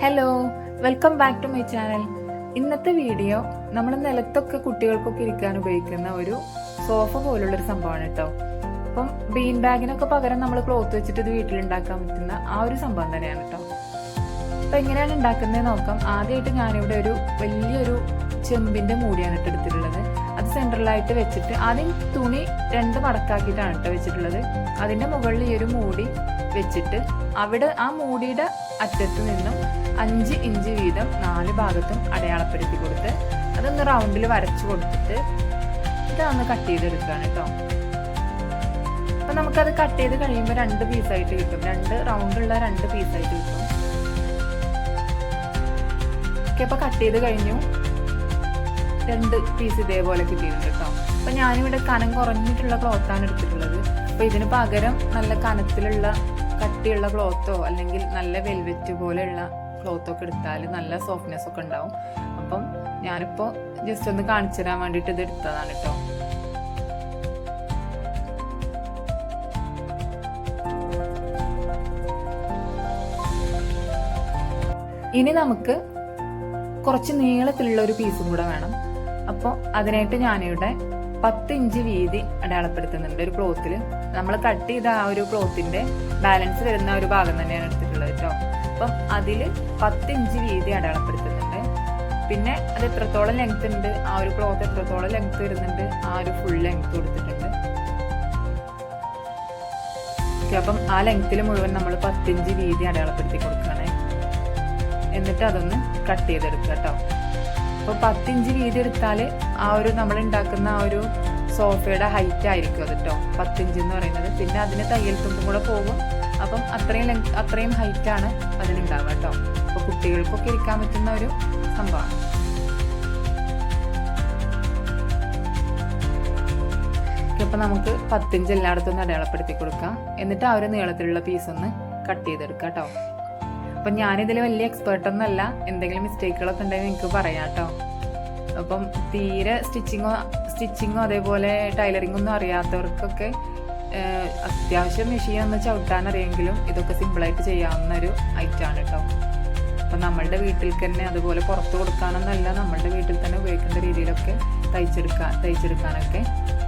Hello welcome back to my channel ഇന്നത്തെ video നമ്മൾ നിലത്തൊക്കെ കുട്ടികൾക്കൊക്കെ ഇരിക്കാൻ ഉപയോഗിക്കുന്ന ഒരു സോഫ പോലുള്ളൊരു സംഭവമാണ് കേട്ടോ അപ്പം ബീൻ ബാഗിനൊക്കെ പകരം നമ്മൾ ക്ലോത്ത് വെച്ചിട്ട് ഇത് വീട്ടിലുണ്ടാക്കാൻ പറ്റുന്ന ആ ഒരു സംഭവം തന്നെയാണ് കേട്ടോ അപ്പം എങ്ങനെയാണ് ഉണ്ടാക്കുന്നത് നോക്കാം. ആദ്യമായിട്ട് ഞാനിവിടെ ഒരു വലിയൊരു ചെമ്പിന്റെ മൂടിയാണ് ഇട്ട് എടുത്തിട്ടുള്ളത്. അത് സെൻട്രലായിട്ട് വെച്ചിട്ട് ആദ്യം തുണി രണ്ട് മടക്കാക്കിയിട്ടാണ് കേട്ടോ വെച്ചിട്ടുള്ളത്. അതിന്റെ മുകളിൽ ഈ ഒരു മൂടി വെച്ചിട്ട് അവിടെ ആ മൂടിയുടെ അറ്റത്ത് നിന്നും അഞ്ച് ഇഞ്ച് വീതം നാല് ഭാഗത്തും അടയാളപ്പെടുത്തി കൊടുത്ത് അതൊന്ന് റൗണ്ടിൽ വരച്ചു കൊടുത്തിട്ട് ഇതൊന്ന് കട്ട് ചെയ്തെടുക്കുകയാണ് കേട്ടോ. അപ്പം നമുക്കത് കട്ട് ചെയ്ത് കഴിയുമ്പോൾ രണ്ട് പീസായിട്ട് കിട്ടും. രണ്ട് റൗണ്ടുള്ള രണ്ട് പീസായിട്ട് കിട്ടും. ഓക്കെ അപ്പോൾ കട്ട് ചെയ്ത് കഴിഞ്ഞു. രണ്ട് പീസ് ഇതേപോലെ കിട്ടിയിട്ടുണ്ട് കേട്ടോ. അപ്പൊ ഞാനിവിടെ കനം കുറഞ്ഞിട്ടുള്ള ക്ലോത്താണ് എടുത്തിട്ടുള്ളത്. അപ്പൊ ഇതിന് പകരം നല്ല കനത്തിലുള്ള കട്ടിയുള്ള ക്ലോത്തോ അല്ലെങ്കിൽ നല്ല വെൽവെറ്റ് പോലെയുള്ള ക്ലോത്തോ ഒക്കെ എടുത്താൽ നല്ല സോഫ്റ്റ്നെസ് ഒക്കെ ഉണ്ടാവും. അപ്പം ഞാനിപ്പോ ജസ്റ്റ് ഒന്ന് കാണിച്ചു തരാൻ വേണ്ടിയിട്ട് ഇത് എടുത്തതാണ് കേട്ടോ. ഇനി നമുക്ക് കുറച്ച് നീളത്തിലുള്ള ഒരു പീസും കൂടെ വേണം. അപ്പോൾ അതിനായിട്ട് ഞാനിവിടെ പത്ത് ഇഞ്ച് വീതി അടയാളപ്പെടുത്തുന്നുണ്ട് ഒരു ക്ലോത്തിൽ നമ്മൾ കട്ട് ചെയ്ത ആ ഒരു ക്ലോത്തിന്റെ ബാലൻസ് വരുന്ന ഒരു ഭാഗം തന്നെയാണ് എടുത്തിട്ടുള്ളത് കേട്ടോ അപ്പം അതിൽ പത്ത് ഇഞ്ച് വീതി അടയാളപ്പെടുത്തുന്നുണ്ട്. പിന്നെ അത് എത്രത്തോളം ലെങ്ത് ഉണ്ട് ആ ഒരു ക്ലോത്ത് എത്രത്തോളം ലെങ്ത് വരുന്നുണ്ട് ആ ഒരു ഫുൾ ലെങ്ത് കൊടുത്തിട്ടുണ്ട്. അപ്പം ആ ലെങ്ത്തിൽ മുഴുവൻ നമ്മൾ പത്തിഞ്ച് വീതി അടയാളപ്പെടുത്തി കൊടുക്കുകയാണ്. എന്നിട്ട് അതൊന്ന് കട്ട് ചെയ്തെടുക്കുക കേട്ടോ അപ്പോൾ പത്തിഞ്ച് വീതി എടുത്താൽ ആ ഒരു നമ്മൾ ഉണ്ടാക്കുന്ന ആ ഒരു സോഫയുടെ ഹൈറ്റ് ആയിരിക്കും അത് കേട്ടോ പത്തിഞ്ച് എന്ന് പറയുന്നത്. പിന്നെ അതിന് തയ്യൽ തുമ്പും കൂടെ പോകും. അപ്പം അത്രയും ലെങ്ത് അത്രയും ഹൈറ്റാണ് അതിനുണ്ടാവുക കേട്ടോ അപ്പോൾ കുട്ടികൾക്കൊക്കെ ഇരിക്കാൻ പറ്റുന്ന ഒരു സംഭവമാണ്. അപ്പോൾ നമുക്ക് പത്തിഞ്ച് എല്ലായിടത്തും അടയാളപ്പെടുത്തി കൊടുക്കാം. എന്നിട്ട് ആ ഒരു നീളത്തിലുള്ള പീസ് ഒന്ന് കട്ട് ചെയ്തെടുക്കാം കേട്ടോ അപ്പം ഞാനിതിൽ വലിയ എക്സ്പേർട്ട് ഒന്നല്ല എന്തെങ്കിലും മിസ്റ്റേക്കുകളൊക്കെ ഉണ്ടെങ്കിൽ നിങ്ങൾക്ക് പറയാം കേട്ടോ അപ്പം തീരെ സ്റ്റിച്ചിങ്ങോ സ്റ്റിച്ചിങ്ങോ അതേപോലെ ടൈലറിങ്ങൊന്നും അറിയാത്തവർക്കൊക്കെ അത്യാവശ്യം മെഷീൻ ഒന്ന് ചവിട്ടാൻ അറിയെങ്കിലും ഇതൊക്കെ സിമ്പിളായിട്ട് ചെയ്യാവുന്ന ഒരു ഐറ്റമാണ് കേട്ടോ അപ്പം നമ്മളുടെ വീട്ടിൽ തന്നെ അതുപോലെ പുറത്ത് കൊടുക്കാനൊന്നല്ല നമ്മളുടെ വീട്ടിൽ തന്നെ ഉപയോഗിക്കേണ്ട രീതിയിലൊക്കെ തയ്ച്ചെടുക്കാൻ തയ്ച്ചെടുക്കാനൊക്കെ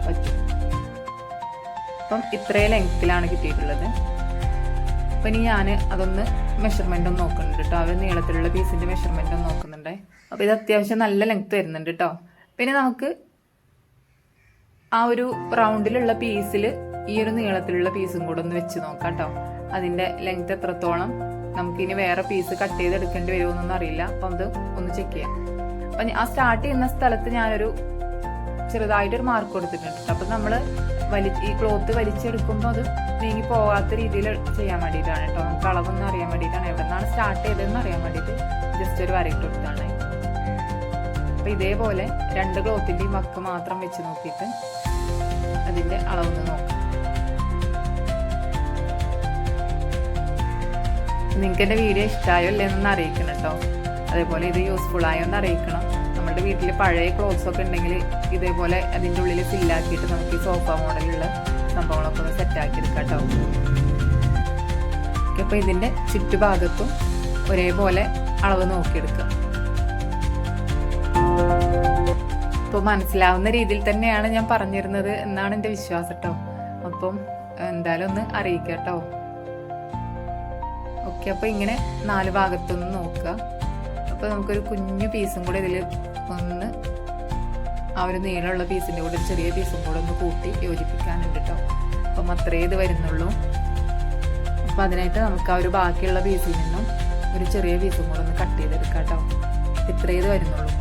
പറ്റും. അപ്പം ഇത്രയും ലെങ്ത്തിലാണ് കിട്ടിയിട്ടുള്ളത്. അപ്പൊ ഇനി ഞാൻ അതൊന്ന് മെഷർമെന്റ് ഒന്ന് നോക്കുന്നുണ്ട് കേട്ടോ അവർ നീളത്തിലുള്ള പീസിന്റെ മെഷർമെന്റ് ഒന്ന് നോക്കുന്നുണ്ട്. അപ്പൊ ഇത് അത്യാവശ്യം നല്ല ലെങ്ത് വരുന്നുണ്ട് കേട്ടോ പിന്നെ നമുക്ക് ആ ഒരു റൗണ്ടിലുള്ള പീസിൽ ഈ ഒരു നീളത്തിലുള്ള പീസും കൂടെ ഒന്ന് വെച്ച് നോക്കാം കേട്ടോ അതിന്റെ ലെങ്ത് എത്രത്തോളം? നമുക്ക് ഇനി വേറെ പീസ് കട്ട് ചെയ്ത് എടുക്കേണ്ടി വരുമോന്നൊന്നും അറിയില്ല. അപ്പൊ അത് ഒന്ന് ചെക്ക് ചെയ്യാം. അപ്പൊ ആ സ്റ്റാർട്ട് ചെയ്യുന്ന സ്ഥലത്ത് ഞാനൊരു ചെറുതായിട്ടൊരു മാർക്ക് കൊടുത്തിട്ടുണ്ട്. അപ്പം നമ്മൾ വലി ഈ ക്ലോത്ത് വലിച്ചെടുക്കുമ്പോൾ അത് നീങ്ങി പോകാത്ത രീതിയിൽ ചെയ്യാൻ വേണ്ടിയിട്ടാണ് കേട്ടോ നമുക്ക് അളവൊന്നും അറിയാൻ വേണ്ടിയിട്ടാണ്. എവിടെ നിന്നാണ് സ്റ്റാർട്ട് ചെയ്തതെന്ന് അറിയാൻ വേണ്ടിയിട്ട് ജസ്റ്റ് ഒരു വരയിട്ട് കൊടുത്താണ്. അപ്പോൾ ഇതേപോലെ രണ്ട് ക്ലോത്തിന്റെയും വക്ക് മാത്രം വെച്ച് നോക്കിയിട്ട് അതിന്റെ അളവൊന്ന് നോക്കാം. നിങ്ങൾക്ക് എന്റെ വീഡിയോ ഇഷ്ടമായോ അല്ലേ എന്നൊന്ന് അറിയിക്കണം കേട്ടോ അതേപോലെ ഇത് യൂസ്ഫുൾ ആയോ എന്ന് അറിയിക്കണം. നമ്മുടെ വീട്ടിൽ പഴയ ക്ലോത്ത്സ് ഒക്കെ ഉണ്ടെങ്കിൽ ഇതേപോലെ അതിന്റെ ഉള്ളിൽ ഫില്ലാക്കിയിട്ട് നമുക്ക് ഈ സോഫ മോഡലുള്ള സംഭവങ്ങളൊക്കെ ഒന്ന് സെറ്റാക്കി എടുക്കാം കേട്ടോ അപ്പോൾ ഇതിന്റെ ചുറ്റുഭാഗത്തും ഒരേപോലെ അളവ് നോക്കിയെടുക്കുക ഇപ്പോൾ മനസ്സിലാവുന്ന രീതിയിൽ തന്നെയാണ് ഞാൻ പറഞ്ഞിരുന്നത് എന്നാണ് എന്റെ വിശ്വാസം കേട്ടോ അപ്പം എന്തായാലും ഒന്ന് അറിയിക്കട്ടോ കേട്ടോ ഓക്കെ അപ്പോൾ ഇങ്ങനെ നാല് ഭാഗത്തൊന്ന് നോക്കുക അപ്പോൾ നമുക്കൊരു കുഞ്ഞു പീസും കൂടെ ഇതിൽ ഒന്ന് ആ ഒരു നീളമുള്ള പീസിന്റെ കൂടെ ഒരു ചെറിയ പീസും കൂടെ ഒന്ന് കൂട്ടി യോജിപ്പിക്കാനുണ്ട് കേട്ടോ അപ്പം അത്രേ ഇത് വരുന്നുള്ളൂ. അപ്പം അതിനായിട്ട് നമുക്ക് ആ ഒരു ബാക്കിയുള്ള പീസിൽ നിന്നും ഒരു ചെറിയ പീസും കൂടെ ഒന്ന് കട്ട് ചെയ്തെടുക്കാം കേട്ടോ ഇത്രേ ഇത് വരുന്നുള്ളൂ.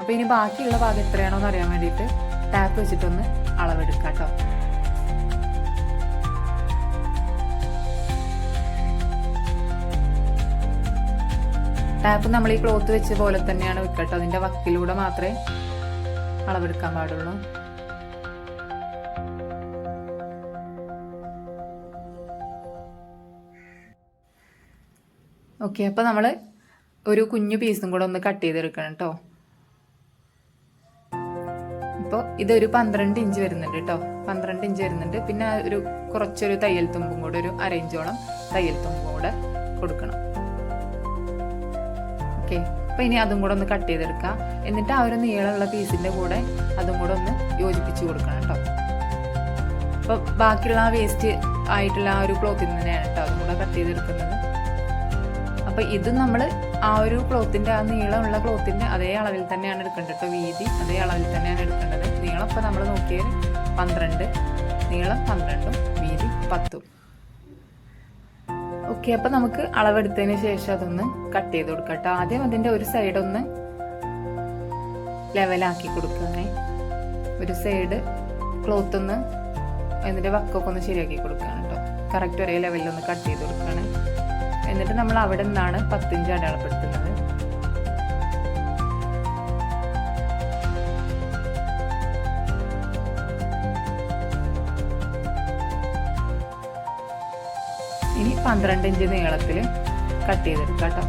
അപ്പോൾ ഇനി ബാക്കിയുള്ള ഭാഗം എത്രയാണോ എന്ന് അറിയാൻ വേണ്ടിയിട്ട് ടാപ്പ് വെച്ചിട്ടൊന്ന് അളവെടുക്കാം കേട്ടോ ടാപ്പ് നമ്മൾ ഈ ക്ലോത്ത് വെച്ച പോലെ തന്നെയാണ് വെക്കട്ടോ. അതിന്റെ വക്കിലൂടെ മാത്രമേ അളവെടുക്കാൻ പാടുള്ളൂ. ഓക്കെ അപ്പോൾ നമ്മൾ ഒരു കുഞ്ഞു പീസും കൂടെ ഒന്ന് കട്ട് ചെയ്തെടുക്കണം കേട്ടോ അപ്പോൾ ഇതൊരു പന്ത്രണ്ട് ഇഞ്ച് വരുന്നുണ്ട് കേട്ടോ പന്ത്രണ്ട് ഇഞ്ച് വരുന്നുണ്ട്. പിന്നെ ഒരു കുറച്ചൊരു തയ്യൽ തുമ്പും കൂടെ ഒരു അരയിഞ്ചോളം തയ്യൽ തുമ്പും കൂടെ കൊടുക്കണം. ഓക്കെ. അപ്പോൾ ഇനി അതും കൂടെ ഒന്ന് കട്ട് ചെയ്തെടുക്കുക എന്നിട്ട് ആ ഒരു നീളമുള്ള പീസിന്റെ കൂടെ അതും കൂടെ ഒന്ന് യോജിപ്പിച്ച് കൊടുക്കണം കേട്ടോ. അപ്പോൾ ബാക്കിയുള്ള ആ വേസ്റ്റ് ആയിട്ടുള്ള ആ ഒരു ക്ലോത്തിൽ തന്നെയാണ് കേട്ടോ അതും കൂടെ കട്ട് ചെയ്തെടുക്കുന്നത്. അപ്പോൾ ഇത് നമ്മൾ ആ ഒരു ക്ലോത്തിന്റെ ആ നീളമുള്ള ക്ലോത്തിന്റെ അതേ അളവിൽ തന്നെയാണ് എടുക്കേണ്ടത് കേട്ടോ. വീതി അതേ അളവിൽ തന്നെയാണ് എടുക്കേണ്ടത്. നീളം ഇപ്പോൾ നമ്മൾ നോക്കിയാൽ പന്ത്രണ്ട് നീളം പന്ത്രണ്ടും വീതി പത്തും. ഓക്കെ അപ്പൊ നമുക്ക് അളവെടുത്തതിന് ശേഷം അതൊന്ന് കട്ട് ചെയ്ത് കൊടുക്കാം കേട്ടോ. ആദ്യം അതിന്റെ ഒരു സൈഡ് ഒന്ന് ലെവലാക്കി കൊടുക്കണേ ഒരു സൈഡ് ക്ലോത്ത് ഒന്ന് അതിന്റെ വക്കൊക്കെ ഒന്ന് ശരിയാക്കി കൊടുക്കുകയാണ് കേട്ടോ. കറക്റ്റ് ഒരേ ലെവലിൽ ഒന്ന് കട്ട് ചെയ്ത് കൊടുക്കുകയാണ്. എന്നിട്ട് നമ്മൾ അവിടെ നിന്നാണ് പത്തിഞ്ച് അടയാളപ്പെടുത്തുന്നത്. പന്ത്രണ്ട് ഇഞ്ച് നീളത്തിൽ കട്ട് ചെയ്തെടുക്കാം കേട്ടോ.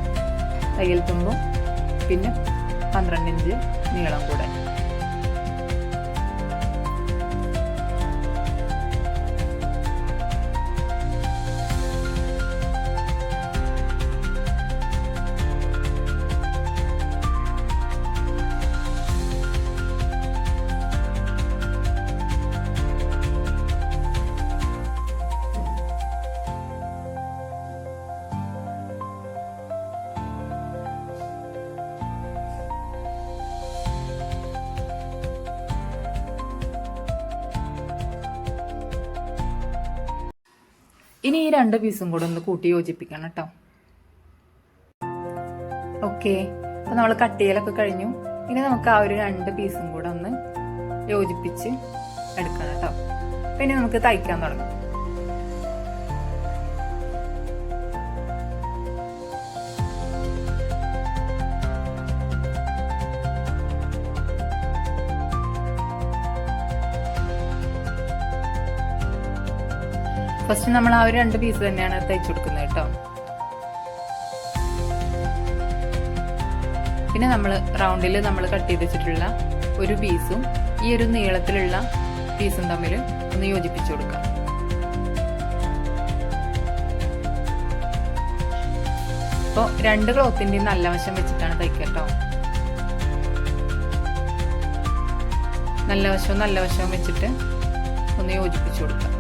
തയ്യൽ തുമ്പും പിന്നെ പന്ത്രണ്ട് ഇഞ്ച് നീളം കൂടെ. ഇനി ഈ രണ്ട് പീസും കൂടെ ഒന്ന് കൂട്ടി യോജിപ്പിക്കണം കേട്ടോ. ഓക്കെ അപ്പൊ നമ്മൾ കട്ടിയലൊക്കെ കഴിഞ്ഞു. ഇനി നമുക്ക് ആ ഒരു രണ്ട് പീസും കൂടെ ഒന്ന് യോജിപ്പിച്ച് എടുക്കണം കേട്ടോ. പിന്നെ നമുക്ക് തയ്ക്കാൻ തുടങ്ങാം. ഫസ്റ്റ് നമ്മൾ ആ ഒരു രണ്ട് പീസ് തന്നെയാണ് തയ്ച്ചു കൊടുക്കുന്നത് കേട്ടോ. പിന്നെ നമ്മൾ റൗണ്ടിൽ നമ്മൾ കട്ട് ചെയ്ത് വെച്ചിട്ടുള്ള ഒരു പീസും ഈ ഒരു നീളത്തിലുള്ള പീസും തമ്മിൽ ഒന്ന് യോജിപ്പിച്ചു കൊടുക്കാം. അപ്പോൾ രണ്ട് ക്ലോത്തിന്റെയും നല്ല വശം വെച്ചിട്ടാണ് തയ്ക്കുക കേട്ടോ. നല്ല വശവും നല്ല വശവും വെച്ചിട്ട് ഒന്ന് യോജിപ്പിച്ചു കൊടുക്കാം.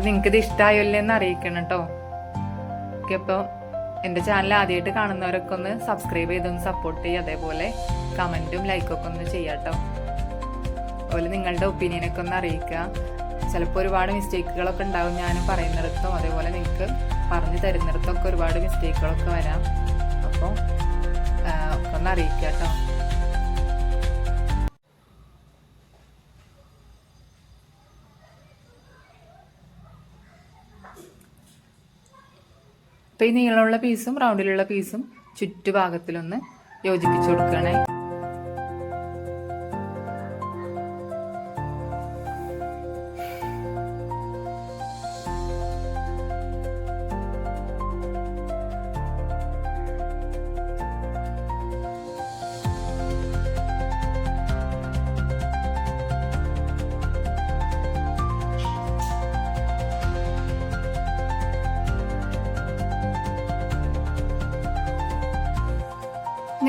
അപ്പൊ നിങ്ങൾക്ക് ഇത് ഇഷ്ടമായോ എന്ന് അറിയിക്കണം കേട്ടോ ഓക്കെ അപ്പോൾ എന്റെ ചാനൽ ആദ്യമായിട്ട് കാണുന്നവരൊക്കെ ഒന്ന് സബ്സ്ക്രൈബ് ചെയ്തൊന്ന് സപ്പോർട്ട് ചെയ്യുക അതേപോലെ കമന്റും ലൈക്കൊക്കെ ഒന്ന് ചെയ്യാം കേട്ടോ അതുപോലെ നിങ്ങളുടെ ഒപ്പീനിയനൊക്കെ ഒന്ന് അറിയിക്കുക ചിലപ്പോൾ ഒരുപാട് മിസ്റ്റേക്കുകളൊക്കെ ഉണ്ടാവും ഞാൻ പറയുന്നിടത്തും. അതേപോലെ നിങ്ങൾക്ക് പറഞ്ഞു തരുന്നിടത്തൊക്കെ ഒരുപാട് മിസ്റ്റേക്കുകളൊക്കെ വരാം. അപ്പോൾ ഒക്കെ ഒന്ന് അറിയിക്കുക കേട്ടോ അപ്പോൾ ഈ നീളമുള്ള പീസും റൗണ്ടിലുള്ള പീസും ചുറ്റുഭാഗത്തിലൊന്ന് യോജിപ്പിച്ചു കൊടുക്കണേ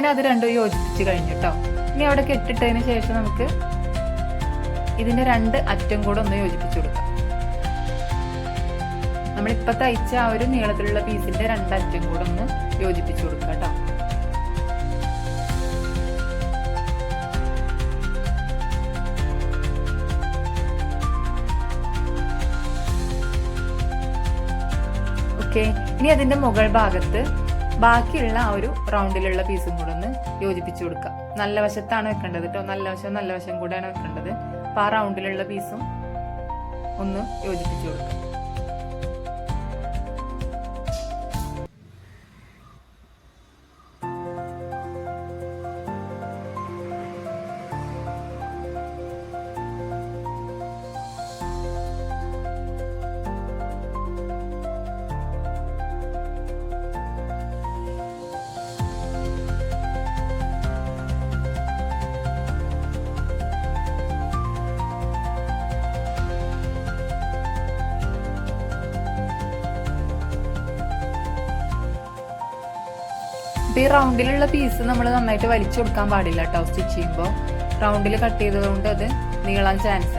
ഇങ്ങനെ അത് രണ്ടും യോജിപ്പിച്ച് കഴിഞ്ഞു കേട്ടോ ഇനി അവിടെ കെട്ടിട്ടതിന് ശേഷം നമുക്ക് ഇതിന്റെ രണ്ട് അറ്റം കൂടെ ഒന്ന് യോജിപ്പിച്ചു കൊടുക്കാം. നമ്മളിപ്പോ തയ്ച്ച ആ ഒരു നീളത്തിലുള്ള പീസിന്റെ രണ്ടറ്റം കൂടെ ഒന്ന് യോജിപ്പിച്ചു കൊടുക്കാം കേട്ടോ ഓക്കെ ഇനി അതിന്റെ മുകൾ ഭാഗത്ത് ബാക്കിയുള്ള ആ ഒരു റൗണ്ടിലുള്ള പീസും കൂടെ ഒന്ന് യോജിപ്പിച്ചു കൊടുക്കുക നല്ല വശത്താണ് വെക്കേണ്ടത് കേട്ടോ നല്ല വശം നല്ല വശം കൂടെയാണ് വെക്കേണ്ടത്. അപ്പൊ ആ റൗണ്ടിലുള്ള പീസും ഒന്ന് യോജിപ്പിച്ചു കൊടുക്കുക ഈ റൗണ്ടിലുള്ള പീസ് നമ്മൾ നന്നായിട്ട് വലിച്ചു കൊടുക്കാൻ പാടില്ല കേട്ടോ സ്റ്റിച്ച് ചെയ്യുമ്പോൾ റൗണ്ടിൽ കട്ട് ചെയ്തതുകൊണ്ട് അത് നീളാൻ ചാൻസ്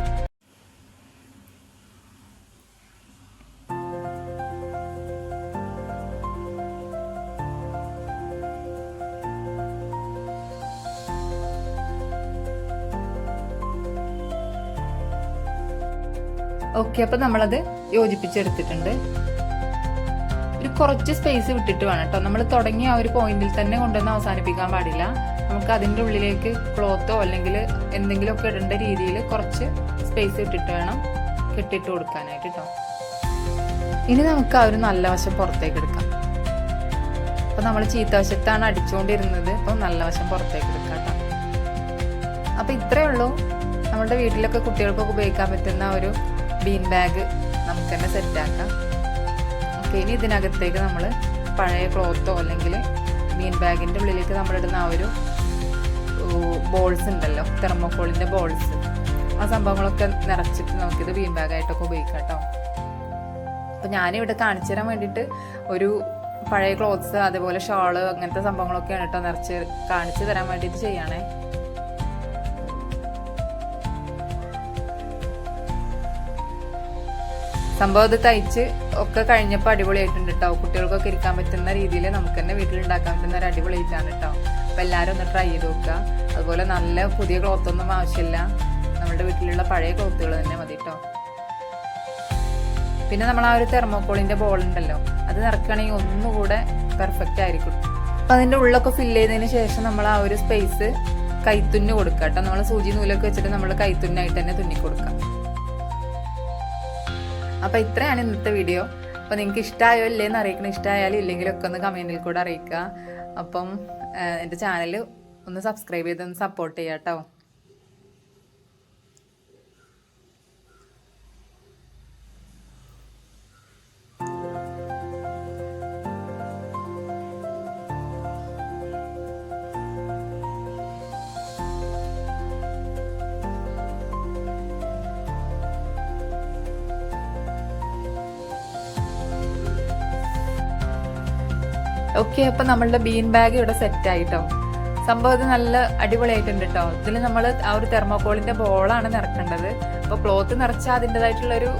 ഓക്കെ അപ്പം നമ്മളത് യോജിപ്പിച്ചെടുത്തിട്ടുണ്ട്. കുറച്ച് സ്പേസ് വിട്ടിട്ട് വേണം കേട്ടോ നമ്മൾ തുടങ്ങിയ ആ ഒരു പോയിന്റിൽ തന്നെ കൊണ്ടുവന്ന് അവസാനിപ്പിക്കാൻ പാടില്ല. നമുക്ക് അതിന്റെ ഉള്ളിലേക്ക് ക്ലോത്തോ അല്ലെങ്കിൽ എന്തെങ്കിലുമൊക്കെ ഇടേണ്ട രീതിയിൽ കുറച്ച് സ്പേസ് വിട്ടിട്ട് വേണം കെട്ടിട്ട് കൊടുക്കാനായിട്ട് കേട്ടോ ഇനി നമുക്ക് ആ ഒരു നല്ല വശം പുറത്തേക്ക് എടുക്കാം. അപ്പം നമ്മൾ ചീത്ത വശത്താണ് അടിച്ചുകൊണ്ടിരുന്നത് അപ്പം നല്ല വശം പുറത്തേക്ക് എടുക്കാം കേട്ടോ അപ്പം ഇത്രയേ ഉള്ളൂ. നമ്മുടെ വീട്ടിലൊക്കെ കുട്ടികൾക്കൊക്കെ ഉപയോഗിക്കാൻ പറ്റുന്ന ഒരു ബീൻ ബാഗ് നമുക്ക് തന്നെ സെറ്റാക്കാം ഇനി ഇതിനകത്തേക്ക് നമ്മൾ പഴയ ക്ലോത്തോ അല്ലെങ്കിൽ മീൻ ബാഗിന്റെ ഉള്ളിലേക്ക് നമ്മളിടുന്ന ആ ഒരു ബോൾസ് ഉണ്ടല്ലോ തെർമോക്കോളിന്റെ ബോൾസ് ആ സംഭവങ്ങളൊക്കെ നിറച്ചിട്ട് നമുക്കിത് മീൻ ബാഗായിട്ടൊക്കെ ഉപയോഗിക്കാം കേട്ടോ. അപ്പം ഞാനിവിടെ കാണിച്ചു തരാൻ വേണ്ടിയിട്ട് ഒരു പഴയ ക്ലോത്ത്സ് അതേപോലെ ഷാൾ അങ്ങനത്തെ സംഭവങ്ങളൊക്കെയാണ് കേട്ടോ നിറച്ച് കാണിച്ചു തരാൻ വേണ്ടിയിട്ട് ചെയ്യണേ. സംഭവം തയ്ച്ച് ഒക്കെ കഴിഞ്ഞപ്പോൾ അടിപൊളിയായിട്ടുണ്ട് കേട്ടോ കുട്ടികൾക്കൊക്കെ ഇരിക്കാൻ പറ്റുന്ന രീതിയിൽ നമുക്ക് തന്നെ വീട്ടിലുണ്ടാക്കാൻ പറ്റുന്ന ഒരു അടിപൊളിയായിട്ടാണ് കേട്ടോ അപ്പം എല്ലാവരും ഒന്ന് ട്രൈ ചെയ്ത് നോക്കുക. അതുപോലെ നല്ല പുതിയ ക്ലോത്തൊന്നും ആവശ്യമില്ല. നമ്മുടെ വീട്ടിലുള്ള പഴയ ക്ലോത്തുകൾ തന്നെ മതി കേട്ടോ പിന്നെ നമ്മൾ ആ ഒരു തെർമോക്കോളിന്റെ ബോൾ ഉണ്ടല്ലോ. അത് നിറക്കുകയാണെങ്കിൽ ഒന്നുകൂടെ പെർഫെക്റ്റ് ആയിരിക്കും. അപ്പം അതിന്റെ ഉള്ളൊക്കെ ഫില്ല് ചെയ്തതിന് ശേഷം നമ്മൾ ആ ഒരു സ്പേസ് കൈത്തുന്ന് കൊടുക്കുക കേട്ടോ നമ്മൾ സൂചി നൂലൊക്കെ വെച്ചിട്ട് നമ്മൾ കൈത്തുന്നായിട്ട് തന്നെ തുന്നി കൊടുക്കാം അപ്പോൾ ഇത്രയാണ് ഇന്നത്തെ വീഡിയോ അപ്പോൾ നിങ്ങൾക്ക് ഇഷ്ടമായോ ഇല്ലേന്ന് അറിയിക്കണം. ഇഷ്ടമായാലും ഇല്ലെങ്കിലും ഒക്കെ ഒന്ന് കമന്റിൽ കൂടെ അറിയിക്കുക. അപ്പം എന്റെ ചാനൽ ഒന്ന് സബ്സ്ക്രൈബ് ചെയ്ത് ഒന്ന് സപ്പോർട്ട് ചെയ്യാം കേട്ടോ ഓക്കെ അപ്പൊ നമ്മളുടെ ബീൻ ബാഗ് ഇവിടെ സെറ്റ് ആയിട്ടോ. സംഭവം ഇത് നല്ല അടിപൊളിയായിട്ടുണ്ട് കേട്ടോ ഇതിൽ നമ്മൾ ആ ഒരു തെർമോക്കോളിന്റെ ബോളാണ് നിറക്കേണ്ടത്. അപ്പോൾ ക്ലോത്ത് നിറച്ചാൽ അതിന്റെതായിട്ടുള്ള ഒരു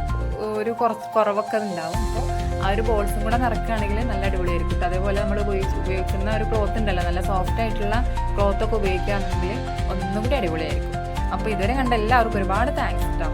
ഒരു കുറച്ച് കുറവൊക്കെ ഉണ്ടാവും. അപ്പോൾ ആ ഒരു ബോൾസും കൂടെ നിറക്കുകയാണെങ്കിൽ നല്ല അടിപൊളിയായിരിക്കും അതേപോലെ നമ്മൾ ഉപയോഗിച്ച് ഉപയോഗിക്കുന്ന ഒരു ക്ലോത്ത് ഉണ്ടല്ലോ നല്ല സോഫ്റ്റ് ആയിട്ടുള്ള ക്ലോത്ത് ഒക്കെ ഉപയോഗിക്കുകയാണെങ്കിൽ ഒന്നും കൂടി അടിപൊളിയായിരിക്കും. അപ്പോൾ ഇതുവരെ കണ്ട എല്ലാവർക്കും ഒരുപാട് താങ്ക്സ് കേട്ടോ